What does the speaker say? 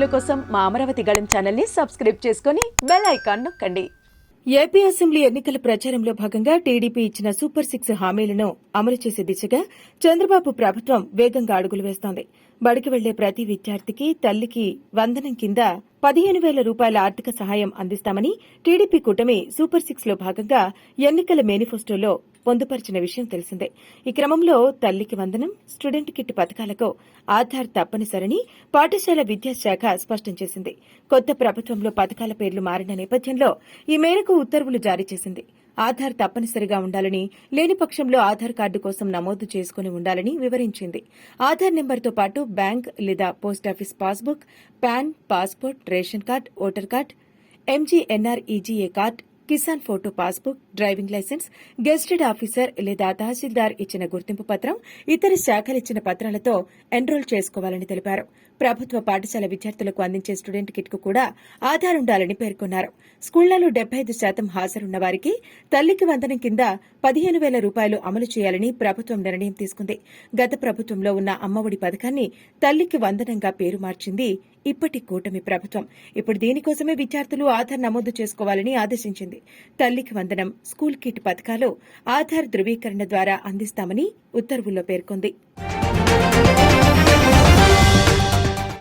వీడియోల కోసం మా అమరావతి గళం ఛానల్ని సబ్స్క్రైబ్ చేసుకుని బెల్ ఐకాన్ నొక్కండి. ఏపీ అసెంబ్లీ ఎన్నికల ప్రచారంలో భాగంగా టీడీపీ ఇచ్చిన సూపర్ సిక్స్ హామీలను అమలు చేసే దిశగా చంద్రబాబు ప్రభుత్వం వేగంగా అడుగులు వేస్తోంది. బడికి వెళ్ళే ప్రతి విద్యార్థికి తల్లికి వందనం కింద పదిహేను వేల రూపాయల ఆర్థిక సహాయం అందిస్తామని టీడీపీ కూటమి సూపర్ సిక్స్లో భాగంగా ఎన్నికల మేనిఫెస్టోలో పొందుపరిచిన విషయం తెలిసిందే. ఈ క్రమంలో తల్లికి వందనం స్టూడెంట్ కిట్ పథకాలకు ఆధార్ తప్పనిసరని పాఠశాల విద్యాశాఖ స్పష్టం చేసింది. కొత్త ప్రభుత్వంలో పథకాల పేర్లు మారిన నేపథ్యంలో ఈ మేరకు ఉత్తర్వులు జారీ చేసింది. ఆధార్ తప్పనిసరిగా ఉండాలని లేని పక్షంలో ఆధార్ కార్డు కోసం నమోదు చేసుకుని ఉండాలని వివరించింది. ఆధార్ నెంబర్తో పాటు బ్యాంక్ లేదా post office passbook PAN passport ration card voter card MGNREGA card Kisan photo passbook driving licence gazetted officer లేదా తహసీల్దార్ ఇచ్చిన గుర్తింపు పత్రం ఇతర శాఖలు ఇచ్చిన పత్రాలతో ఎన్రోల్ చేసుకోవాలని తెలిపారు. ప్రభుత్వ పాఠశాల విద్యార్థులకు అందించే స్టూడెంట్ కిట్కు కూడా ఆధార్ ఉండాలని పేర్కొన్నారు. స్కూళ్ళలో డెబ్బై ఐదు శాతం హాజరున్న వారికి తల్లికి వందనం కింద పదిహేను వేల రూపాయలు అమలు చేయాలని ప్రభుత్వం నిర్ణయం తీసుకుంది. గత ప్రభుత్వంలో ఉన్న అమ్మఒడి పథకాన్ని తల్లికి వందనంగా పేరు మార్చింది ఇప్పటి కూటమి ప్రభుత్వం. ఇప్పుడు దీనికోసమే విద్యార్థులు ఆధార్ నమోదు చేసుకోవాలని ఆదేశించింది. తల్లికి వందనం స్కూల్ కిట్ పథకాలు ఆధార్ ధృవీకరణ ద్వారా అందిస్తామని ఉత్తర్వుల్లో పేర్కొంది.